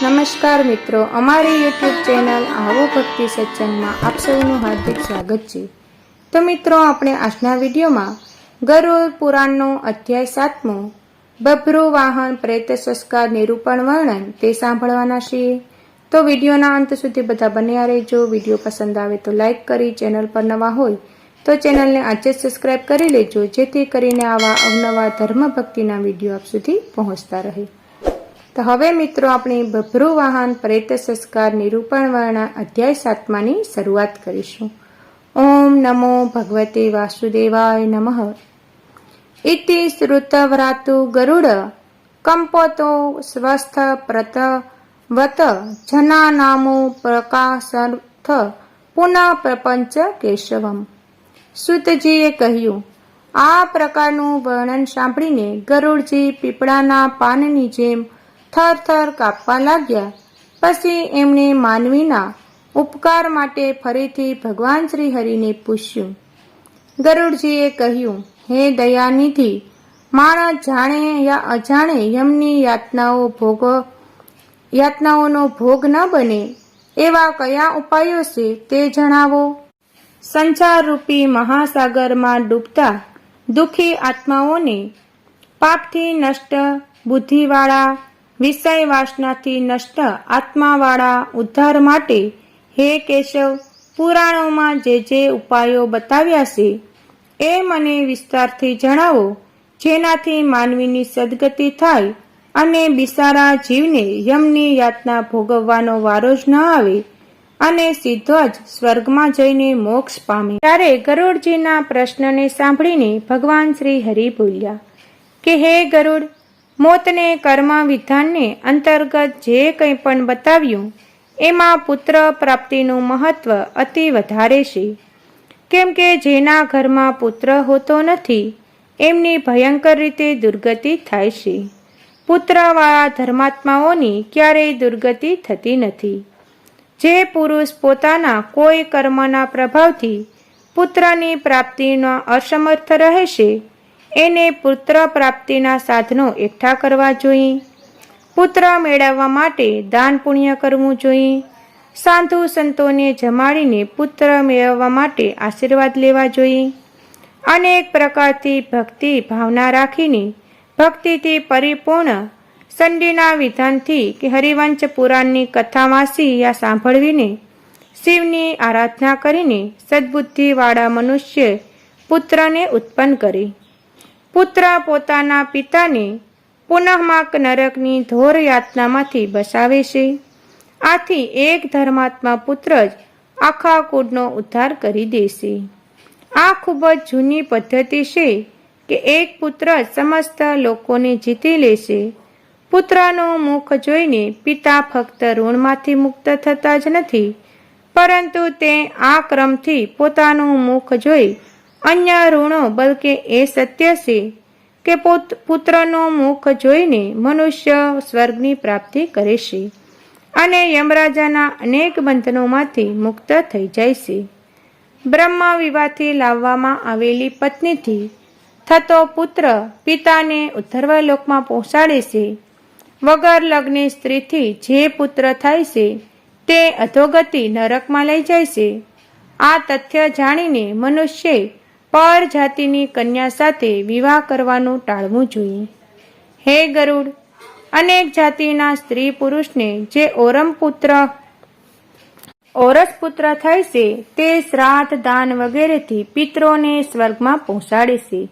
નમસ્કાર મિત્રો, અમારી યુટ્યુબ ચેનલ આવો ભક્તિ સત્સંગમાં આપ સૌનું હાર્દિક સ્વાગત છે. તો મિત્રો, આપણે આજના વિડીયોમાં ગરુડ પુરાણનો અધ્યાય સાતમો, બભ્રુ વાહન પ્રેત સંસ્કાર નિરૂપણ વર્ણન તે સાંભળવાના છીએ. તો વિડીયોના અંત સુધી બધા બન્યા રહેજો. વીડિયો પસંદ આવે તો લાઇક કરી, ચેનલ પર નવા હોય તો ચેનલને આજે જ કરી લેજો, જેથી કરીને આવા અવનવા ધર્મ ભક્તિના વીડિયો આપ સુધી પહોંચતા રહે. તો હવે મિત્રો આપણે ભભ્રુવાહન પ્રેત સંસ્કાર નિરૂપણ વર્ણા અધ્યાય સાતમાની શરૂઆત કરીશું. ઓમ નમો ભગવતે વાસુદેવાય નમઃ. ઇતિ શ્રુતવ્રાતુ ગરુડ, કંપતો સ્વસ્થ પ્રતવત જના નામો પ્રકાશર્થ, પુનઃ પ્રપંચ કેશવમ. સુતજીએ કહ્યું, આ પ્રકારનું વર્ણન સાંભળીને ગરુડજી પીપળાના પાનની જેમ થર થર કાપવા લાગ્યા. પછી એમણે માનવીના ઉપકાર માટે ફરીથી ભગવાન શ્રી હરિને પૂછ્યું. ગરુડજીએ કહ્યું, હે દયાનિધિ માણસ જાણે યા અજાણે યમની યાતનાઓ ભોગ, યાતનાઓનો ભોગ ન બને, એવા કયા ઉપાયો છે તે જણાવો? સંસારરૂપી મહાસાગરમાં ડૂબતા દુઃખી આત્માઓને પાપથી નષ્ટ બુદ્ધિવાળા વિષય વાસનાથી નષ્ટ આત્માવાળા ઉદ્ધાર માટે હે કેશવ, પુરાણોમાં જે જે ઉપાયો બતાવ્યા છે, એ મને વિસ્તારથી જણાવો, જેનાથી માનવીની સદગતિ થાય અને બિસારા જીવને યમની યાતના ભોગવવાનો વારો જ ન આવે અને સીધો જ સ્વર્ગમાં જઈને મોક્ષ પામે. ત્યારે ગરુડજીના પ્રશ્નને સાંભળીને ભગવાન શ્રી હરિ બોલ્યા, કે હે ગરુડ મોતને કર્મ વિધાનને અંતર્ગત જે કંઈ પણ બતાવ્યું, એમાં પુત્ર પ્રાપ્તિનું મહત્વ અતિ વધારે છે. કેમ કે જેના ઘરમાં પુત્ર હોતો નથી, એમની ભયંકર રીતે દુર્ગતિ થાય છે. પુત્રવાળા ધર્માત્માઓની ક્યારેય દુર્ગતિ થતી નથી. જે પુરુષ પોતાના કોઈ કર્મના પ્રભાવથી પુત્રની પ્રાપ્તિનો અસમર્થ રહેશે એને પુત્ર પ્રાપ્તિના સાધનો એકઠા કરવા જોઈએ પુત્ર મેળવવા માટે દાન પુણ્ય કરવું જોઈએ સાધુ સંતોને જમાડીને પુત્ર મેળવવા માટે આશીર્વાદ લેવા જોઈએ અનેક પ્રકારથી ભક્તિ ભાવના રાખીને ભક્તિથી પરિપૂર્ણ સંડીના વિધાનથી કે હરિવંશ પુરાણની કથા વાંચી યા સાંભળવીને શિવની આરાધના કરીને સદબુદ્ધિવાળા મનુષ્ય પુત્રને ઉત્પન્ન કરે. પુત્ર પોતાના પિતાને પુનઃમાક નરકની ધોર યાતનામાંથી બસાવે છે. આથી એક ધર્માત્મા પુત્ર જ આખા કુળનો ઉદ્ધાર કરી દેશે આ ખૂબ જ જૂની પદ્ધતિ છે કે એક પુત્ર જ સમસ્ત લોકોને જીતી લેશે પુત્રનું મુખ જોઈને પિતા ફક્ત ઋણમાંથી મુક્ત થતા જ નથી, પરંતુ તે આ ક્રમથી પોતાનું મુખ જોઈ અન્ય ઋણો, બલકે એ સત્ય છે કે પુત્રનો મુખ જોઈને મનુષ્ય સ્વર્ગની પ્રાપ્તિ કરે છે અને યમરાજાના અનેક બંધનોમાંથી મુક્ત થઈ જાય છે. બ્રહ્મ વિવાહથી લાવવામાં આવેલી પત્નીથી થતો પુત્ર પિતાને ઉત્તરવા લોકમાં પહોંચાડે છે. વગર લગ્ન સ્ત્રીથી જે પુત્ર થાય છે તે અધોગતિ નરકમાં લઈ જાય છે. આ તથ્ય જાણીને મનુષ્ય પર જાતિની કન્યા સાથે વિવાહ કરવાનું ટાળવું જોઈએ. હે ગરુડ, અનેક જાતિના સ્ત્રી પુરુષને જે ઓરમ પુત્ર ઓરસ પુત્ર થાય છે, તે શ્રાદ્ધ દાન વગેરેથી પિત્રોને સ્વર્ગમાં પહોંચાડે છે.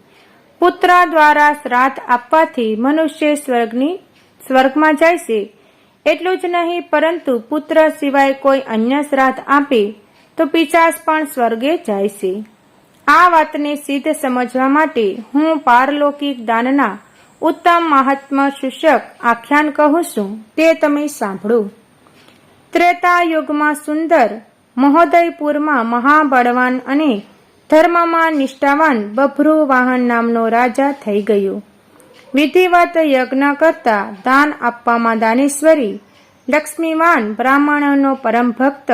પુત્ર દ્વારા શ્રાદ્ધ આપવાથી મનુષ્ય સ્વર્ગની, સ્વર્ગમાં જાય છે. એટલું જ નહીં, પરંતુ પુત્ર સિવાય કોઈ અન્ય શ્રાદ્ધ આપે, તો પિચાસ પણ સ્વર્ગે જાય છે. આ વાતને સિદ્ધ સમજવા માટે હું પારલૌકિક દાનના ઉત્તમ મહાત્મા સૂચક આખ્યાન કહું છું, તે તમે સાંભળો. ત્રેતા યુગમાં સુંદર, મહોદયપુરમાં મહાબળવાન અને ધર્મમાં નિષ્ઠાવાન બભ્રુ વાહન નામનો રાજા થઈ ગયો. વિધિવત યજ્ઞ કરતા દાન આપવામાં દાનેશ્વરી, લક્ષ્મીવાન બ્રાહ્મણનો પરમ ભક્ત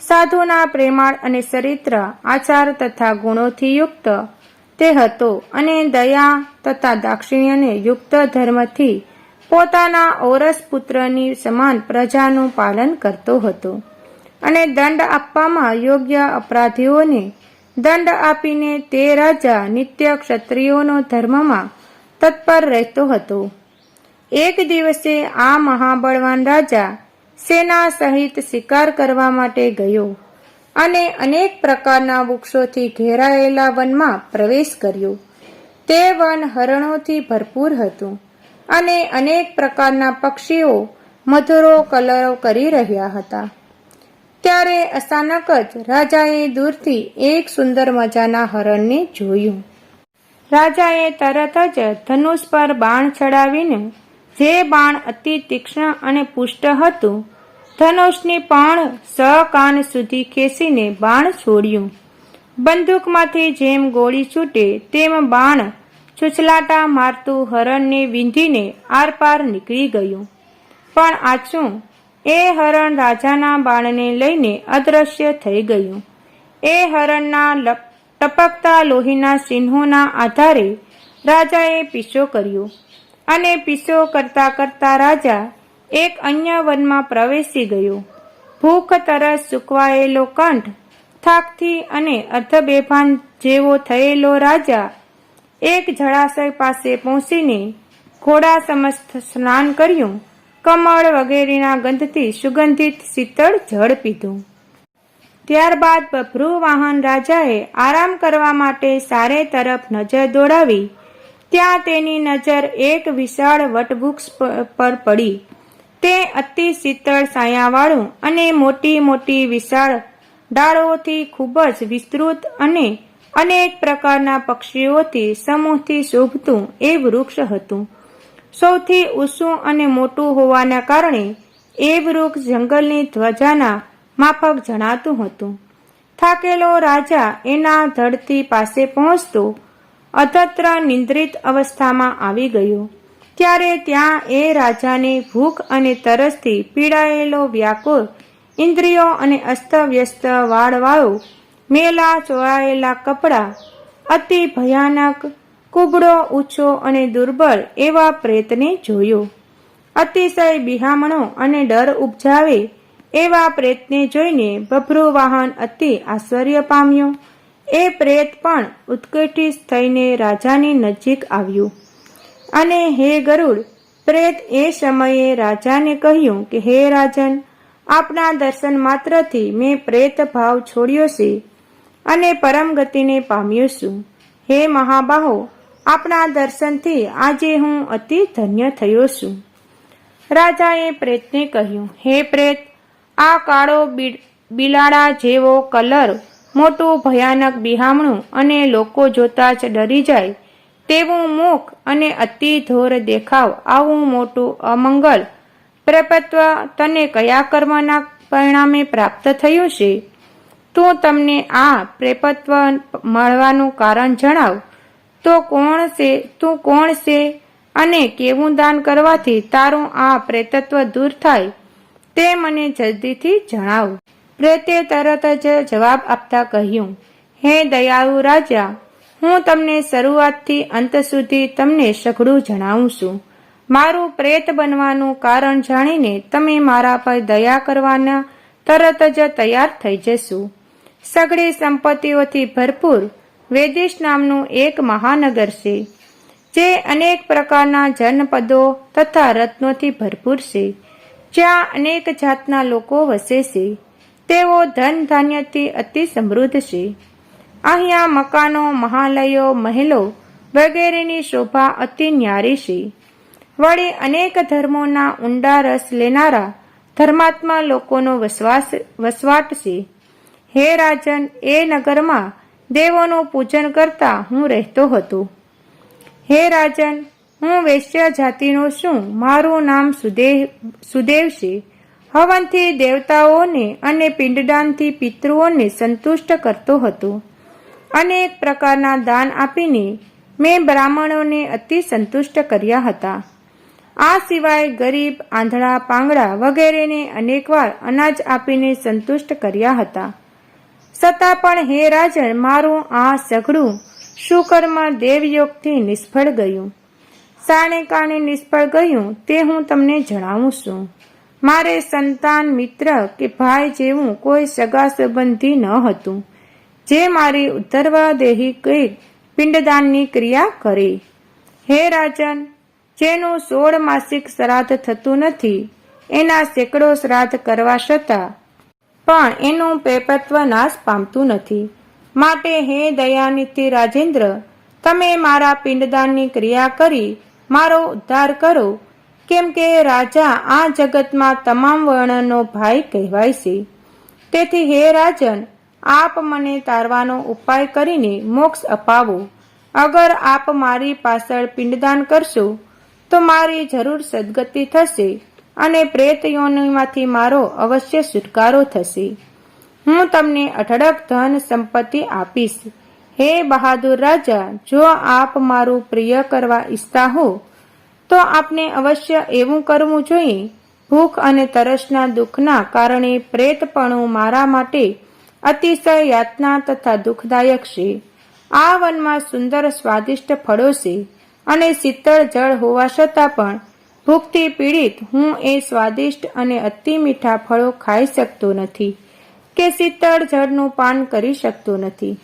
સાધુના પ્રેમાળ અને ચરિત્ર, આચાર તથા ગુણોથી યુક્ત. તે હતો અને દયા તથા દાક્ષિણ્યને યુક્ત ધર્મથી પોતાના ઓરસ પુત્રની સમાન પ્રજાનું પાલન કરતો હતો. અને દંડ આપવામાં યોગ્ય અપરાધીઓને દંડ આપીને તે રાજા નિત્ય ક્ષત્રિયોનો ધર્મમાં તત્પર રહેતો હતો. એક દિવસે આ મહાબળવાન રાજા સેના સહિત શિકાર કરવા માટે ગયો અને અનેક પ્રકારના વૃક્ષોથી ઘેરાયેલા વનમાં પ્રવેશ કર્યો. તે વન હરણોથી ભરપૂર હતું અને અનેક પ્રકારના પક્ષીઓ મધુરો કલરો કરી રહ્યા હતા. ત્યારે અચાનક જ રાજાએ દૂરથી એક સુંદર મજાના હરણને જોયું. રાજાએ તરત જ ધનુષ પર બાણ ચડાવીને જે બાણ અતિ તીક્ષ્ણ અને પુષ્ટ હતું, ધનુષની પણ સ કાન સુધી ખેંચીને બાણ છોડ્યું. બંદૂકમાંથી જેમ ગોળી છૂટે, તેમ બાણ છુછલાટા મારતું હરણને વીંધીને આરપાર નીકળી ગયું. પણ આછું, એ હરણ રાજાના બાણને લઈને અદ્રશ્ય થઈ ગયું. એ હરણના ટપકતા લોહીના ચિહ્નોના આધારે રાજાએ પીછો કર્યો. અને પીછો કરતા કરતા રાજા એક અન્ય વનમાં પ્રવેશી ગયો. ભૂખ તરસ સુકવાયેલો કંઠ, થાકથી અને અર્ધબેભાન જેવો થયેલો રાજા એક જળાશય પાસે પહોંચીને ઘોડા સમસ્ત સ્નાન કર્યું. કમળ વગેરેના ગંધથી સુગંધિત શીતળ જળ પીધું. ત્યારબાદ બભ્રુ વાહન રાજાએ આરામ કરવા માટે સારે તરફ નજર દોડાવી ત્યાં તેની નજર એક વિશાળ વટવૃક્ષ પર પડી. તે અતિ શીતળ સાયાવાળું અને મોટી મોટી વિશાળ ડાળોથી ખૂબ જ વિસ્તૃત અને અનેક પ્રકારના પક્ષીઓથી સમૂહથી શોભતું એ વૃક્ષ હતું. સૌથી ઊંચું અને મોટું હોવાના કારણે એ વૃક્ષ જંગલની ધ્વજાના માફક જણાતું હતું. થાકેલો રાજા એના ધડતી પાસે પહોંચતો અતત્ર નિંદ્રિત અવસ્થામાં આવી ગયો. ત્યારે ત્યાં એ રાજાને ભૂખ અને તરસથી પીડાયેલો વ્યાકુળ, ઇન્દ્રિયો અને અસ્તવ્યસ્ત વાળવાળો, મેલા ચોળાયેલા કપડાં, અતિ ભયાનક, કુબડો ઊંચો અને દુર્બળ એવા પ્રેતને જોયો. અતિશય બિહામણો અને ડર ઉપજાવે એવા પ્રેતને જોઈને બભ્રુ વાહન અતિ આશ્ચર્ય પામ્યો. એ પ્રેત પણ ઉત્કંઠિત થઈને રાજાની નજીક આવ્યું. અને હે ગરુડ, પ્રેત એ સમયે રાજાને કહ્યું કે, હે રાજન, આપના દર્શન માત્રથી મેં પ્રેત ભાવ છોડ્યો છે અને પરમ ગતિને પામ્યો છું. હે મહાબાહો, આપના દર્શનથી આજે હું અતિ ધન્ય થયો છું. રાજાએ પ્રેતને કહ્યું, હે પ્રેત, આ કાળો બિલાડા જેવો કલર મોટું ભયાનક બિહામણું અને લોકો જોતા જ ડરી જાય, તેવું મુખ અને અતિ ધોર દેખાવ, આવું મોટું અમંગલ. પ્રપત્વ તને કયા કર્મના પરિણામે પ્રાપ્ત થયું છે? તું તમને આ પ્રેપત્વ મળવાનું કારણ જણાવ. તો કોણ છે, તું કોણ છે અને કેવું દાન કરવાથી તારું આ પ્રેતત્વ દૂર થાય, તે મને જલ્દીથી જણાવ. પ્રેતે તરત જ જવાબ આપતા કહ્યું, હે દયાળુ રાજા, હું તમને શરૂઆતથી અંત સુધી તમને સઘળું જણાવું છું. મારું પ્રેત બનવાનું કારણ જાણીને તમે મારા પર દયા કરવાના તરત જ તૈયાર થઈ જશો. સઘળી સંપત્તિઓથી ભરપૂર વેદિશ નામનું એક મહાનગર છે, જે અનેક પ્રકારના જનપદો તથા રત્નોથી ભરપૂર છે. જ્યાં અનેક જાતના લોકો વસે છે. તેઓ ધન ધાન્યથી અતિ સમૃદ્ધ છે. અહીંયા મકાનો, મહાલયો, મહેલો વગેરેની શોભા અતિ ન્યારી છે. વળી અનેક ધર્મોના ઊંડા રસ લેનારા ધર્માત્મા લોકોનો વસવાસ, વસવાટ છે. હે રાજન, એ નગરમાં દેવોનું પૂજન કરતા હું રહેતો હતો. હે રાજન, હું વૈશ્ય જાતિનો છું. મારું નામ સુદેવ સુદેવ છે. હવનથી દેવતાઓને અને પિંડદાનથી પિતૃઓને સંતુષ્ટ કરતો હતો. અનેક પ્રકારના દાન આપીને મેં બ્રાહ્મણોને અતિ સંતુષ્ટ કર્યા હતા. આ સિવાય ગરીબ, આંધળા પાંગડા વગેરેને અનેકવાર અનાજ આપીને સંતુષ્ટ કર્યા હતા. છતાં પણ, હે રાજન, મારું આ સઘળું સુકર્મ દેવયોગથી નિષ્ફળ ગયું. સાણે કાણે નિષ્ફળ ગયું, તે હું તમને જણાવું છું. મારે સંતાન મિત્ર કે ભાઈ જેવું કોઈ સગા સંબંધી ન હતું. જે મારી ઉત્તરવા દેહી કઈ પિંડદાનની ક્રિયા કરે. હે રાજન, જેનું સોળ માસિક શ્રાદ્ધ થતું નથી, એના સેંકડો શ્રાદ્ધ કરવા છતાં પણ એનું પેપત્વ નાશ પામતું નથી. માટે હે દયાનિધિ રાજેન્દ્ર, તમે મારા પિંડદાનની ક્રિયા કરી મારો ઉદ્ધાર કરો. કેમ કે રાજા આ જગતમાં તમામ વર્ણનો ભાઈ કહેવાય છે. તેથી હે રાજન, આપ મને તારવાનો ઉપાય કરીને મોક્ષ અપાવો. અગર આપ મારી પાછળ પિંડદાન કરશો, તો મારી જરૂર સદગતિ થશે અને પ્રેત યોનિમાંથી મારો અવશ્ય છુટકારો થશે. હું તમને અઢળક ધન સંપત્તિ આપીશ. હે બહાદુર રાજા, જો આપ મારું પ્રિય કરવા ઈચ્છતા હો તો આપને અવશ્ય એવું કરવું જોઈએ. ભૂખ અને તરસના દુઃખના કારણે પ્રેતપણું મારા માટે અતિશય યાતના તથા દુઃખદાયક છે. આ વનમાં સુંદર સ્વાદિષ્ટ ફળો છે અને શીતળ જળ હોવા છતાં પણ ભૂખથી પીડિત હું એ સ્વાદિષ્ટ અને અતિ મીઠા ફળો ખાઈ શકતો નથી કે શીતળ જળનું પાન કરી શકતો નથી.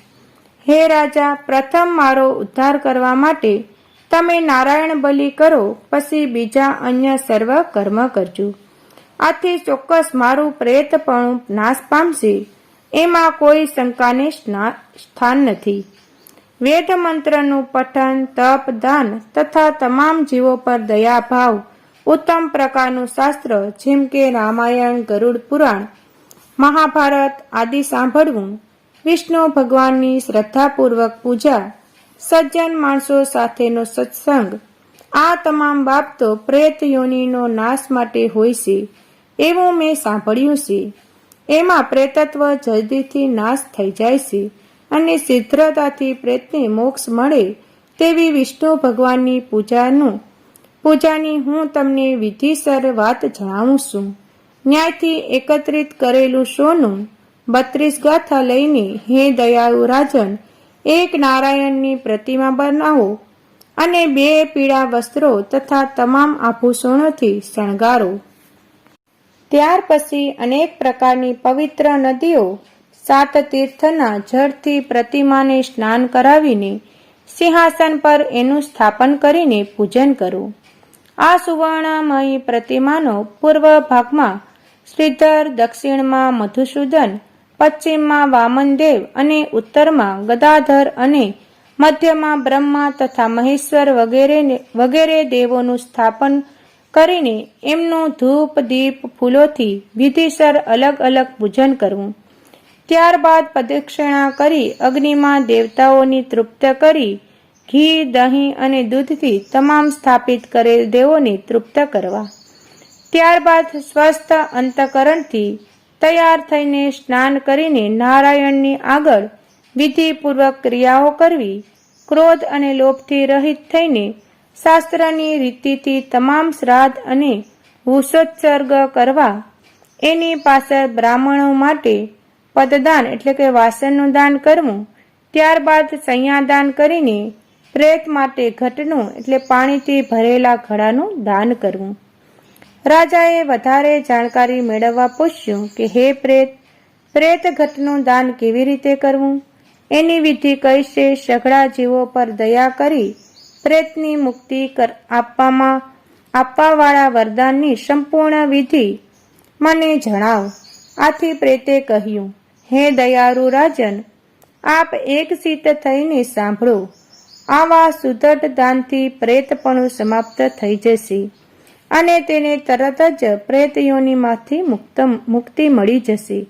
હે રાજા, પ્રથમ મારો ઉદ્ધાર કરવા માટે તમે નારાયણ બલિ કરો, પછી બીજા અન્ય સર્વ કર્મ કરજો. આથી ચોક્કસ મારું પ્રેતપણું નાશ પામશે. એમાં કોઈ શંકાને સ્થાન નથી. વેદ મંત્રનું પઠન, તપ, દાન તથા તમામ જીવો પર દયાભાવ ઉત્તમ પ્રકારનું શાસ્ત્ર જેમ કે રામાયણ, ગરુડ પુરાણ, મહાભારત આદિ સાંભળવું, વિષ્ણુ ભગવાનની શ્રદ્ધાપૂર્વક પૂજા સજ્જન માણસો સાથેનો સત્સંગ. આ તમામ બાબતો પ્રેત યોનિનો નાશ માટે હોય છે, એવું મેં સાંભળ્યું છે. એમાં પ્રેતત્વ જલ્દીથી નાશ થઈ જાય છે અને સિદ્ધ્રતાથી પ્રેતને મોક્ષ મળે તેવી વિષ્ણુ ભગવાનની પૂજાનું. પૂજાની હું તમને વિધિસર વાત જણાવું છું. ન્યાયથી એકત્રિત કરેલું સોનું બત્રીસ ગાથા લઈને હે દયાળુ રાજન એક નારાયણની પ્રતિમા બનાવો અને બે પીળા વસ્ત્રો તથા તમામ આભૂષણોથી શણગારો. ત્યાર પછી અનેક પ્રકારની પવિત્ર નદીઓ સાત તીર્થના જળથી પ્રતિમાને સ્નાન કરાવીને સિંહાસન પર એનું સ્થાપન કરીને પૂજન કરો. આ સુવર્ણમયી પ્રતિમાનો પૂર્વ ભાગમાં શ્રીધર દક્ષિણમાં મધુસૂદન પશ્ચિમમાં વામનદેવ અને ઉત્તરમાં ગદાધર અને મધ્યમાં બ્રહ્મા તથા મહેશ્વર વગેરે વગેરે દેવોનું સ્થાપન કરીને એમનું ધૂપ, દીપ, ફૂલોથી વિધિસર અલગ અલગ પૂજન કરવું. ત્યારબાદ પ્રદક્ષિણા કરી અગ્નિમાં દેવતાઓની તૃપ્ત કરી ઘી, દહીં અને દૂધથી તમામ સ્થાપિત કરેલ દેવોને તૃપ્ત કરવા. ત્યારબાદ સ્વસ્થ અંતકરણથી તૈયાર થઈને સ્નાન કરીને નારાયણની આગળ વિધિપૂર્વક ક્રિયાઓ કરવી, ક્રોધ અને લોભથી રહિત થઈને શાસ્ત્રની રીતિથી તમામ શ્રાદ્ધ અને ભૂષોત્સર્ગ કરવા, એની પાછળ બ્રાહ્મણો માટે પદદાન એટલે કે વાસનનું દાન કરવું, ત્યારબાદ સંયાદાન કરીને પ્રેત માટે ઘટનું એટલે પાણીથી ભરેલા ઘડાનું દાન કરવું. રાજાએ વધારે જાણકારી મેળવવા પૂછ્યું કે, હે પ્રેત પ્રેત ઘટનું દાન કેવી રીતે કરવું? એની વિધિ કઈ છે સઘળા જીવો પર દયા કરી પ્રેતની મુક્તિ આપવામાં, આપવાવાળા વરદાનની સંપૂર્ણ વિધિ મને જણાવ. આથી પ્રેતે કહ્યું, હે દયાળુ રાજન, આપ એક સીત થઈને સાંભળો. આવા સુદઢ દાનથી પ્રેતપણું સમાપ્ત થઈ જશે. અને તેને તરત જ પ્રેત મુક્ત, મુક્તિ મળી જશે.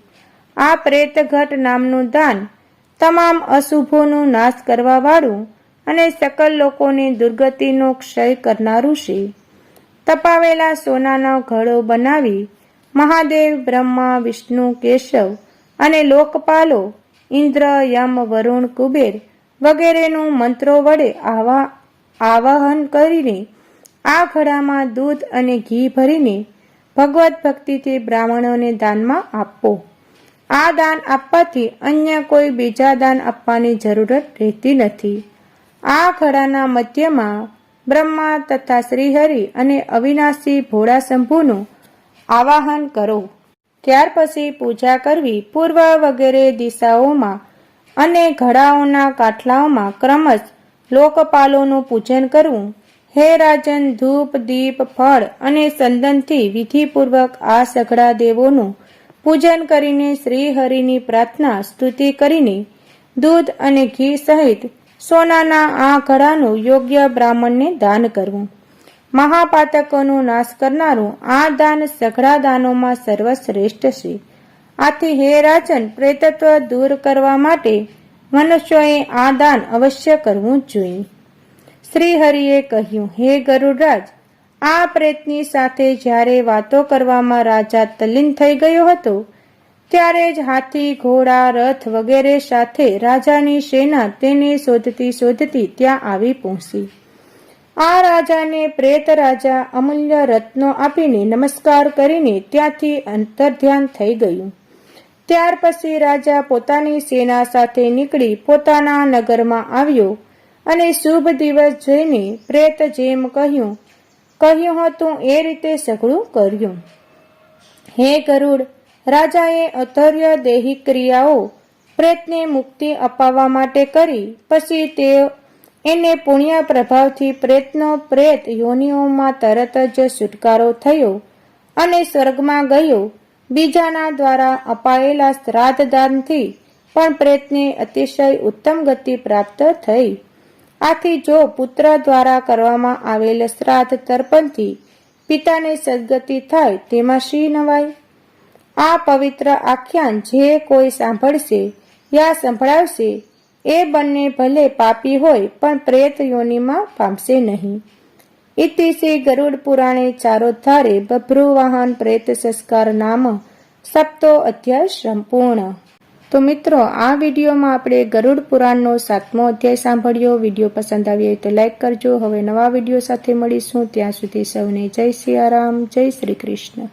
આ પ્રેતઘટ નામનું દાન તમામ અશુભોનો નાશ કરવાવાળું અને સકલ લોકોની દુર્ગતિનો ક્ષય કરનારું છે. તપાવેલા સોનાનો ઘડો બનાવી મહાદેવ, બ્રહ્મા, વિષ્ણુ, કેશવ અને લોકપાલો, ઇન્દ્ર, યમ, વરુણ, કુબેર વગેરેનું મંત્રો વડે આવા, આવાહન કરીને આ ઘડામાં દૂધ અને ઘી ભરીને ભગવત ભક્તિથી બ્રાહ્મણોને દાનમાં આપો. આ દાન આપવાથી અન્ય કોઈ બીજા દાન આપવાની જરૂરત રહેતી નથી. આ ઘડાના મધ્યમાં બ્રહ્મા તથા શ્રીહરિ અને અવિનાશી ભોળા શંભુનું આવાહન કરો. ત્યાર પછી પૂજા કરવી પૂર્વ વગેરે દિશાઓમાં અને ઘડાઓના કાટલાઓમાં ક્રમશ લોકપાલોનું પૂજન કરવું હે રાજન, ધૂપ, દીપ, ફળ અને સંદનથી વિધિપૂર્વક આ સઘળા દેવોનું પૂજન કરીને શ્રી હરિની પ્રાર્થના, સ્તુતિ કરીને દૂધ અને ઘી સહિત સોનાના આ ઘડાનું યોગ્ય બ્રાહ્મણને દાન કરવું. મહાપાતકોનો નાશ કરનારું આ દાન સઘળા દાનોમાં સર્વશ્રેષ્ઠ છે. આથી હે રાજન, પ્રેતત્વ દૂર કરવા માટે મનુષ્યોએ આ દાન અવશ્ય કરવું જોઈએ. શ્રી હરિએ કહ્યું, હે ગરુડરાજ, આ પ્રેતની સાથે જ્યારે વાતો કરવામાં રાજા તલ્લીન થઈ ગયો હતો, ત્યારે જ હાથી, ઘોડા, રથ વગેરે સાથે રાજાની સેના તેને શોધતી શોધતી ત્યાં આવી પહોંચી. આ રાજાને પ્રેત રાજા અમૂલ્ય રત્નો આપીને નમસ્કાર કરીને ત્યાંથી અંતર્ધ્યાન થઈ ગયું. ત્યાર પછી રાજા પોતાની સેના સાથે નીકળી પોતાના નગરમાં આવ્યો અને શુભ દિવસ જોઈને પ્રેત જેમ કહ્યું કહ્યું હતું એ રીતે સઘળું કર્યું. હે ગરુડ, રાજાએ અથર્ય દેહિક ક્રિયાઓ પ્રેતને મુક્તિ અપાવવા માટે કરી, પછી તે એને પુણ્ય પ્રભાવથી પ્રેતનો પ્રેત યોનિઓમાં તરત જ છુટકારો થયો અને સ્વર્ગમાં ગયો. બીજાના દ્વારા અપાયેલા શ્રાદ્ધ દાનથી પણ પ્રેતને અતિશય ઉત્તમ ગતિ પ્રાપ્ત થઈ. આથી જો પુત્ર દ્વારા કરવામાં આવેલ શ્રાદ્ધ તર્પણથી પિતાને સદગતિ થાય, તેમાં શી નવાય? આ પવિત્ર આખ્યાન જે કોઈ સાંભળશે યા સંભળાવશે, એ બંને ભલે પાપી હોય, પણ પ્રેત યોનિમાં પામશે નહીં. ઇતિ શ્રી ગરુડ પુરાણે ચારોધારે બભ્રુવાહન પ્રેત સંસ્કાર નામ સપ્તો અધ્યાય સંપૂર્ણ. તો મિત્રો, આ વિડીયોમાં આપણે ગરુડ પુરાણનો સાતમો અધ્યાય સાંભળ્યો. વીડિયો પસંદ આવ્યો તો લાઈક કરજો. હવે નવા વીડિયો સાથે મળીશું. ત્યાં સુધી સૌને જય સિયારામ જય શ્રી કૃષ્ણ.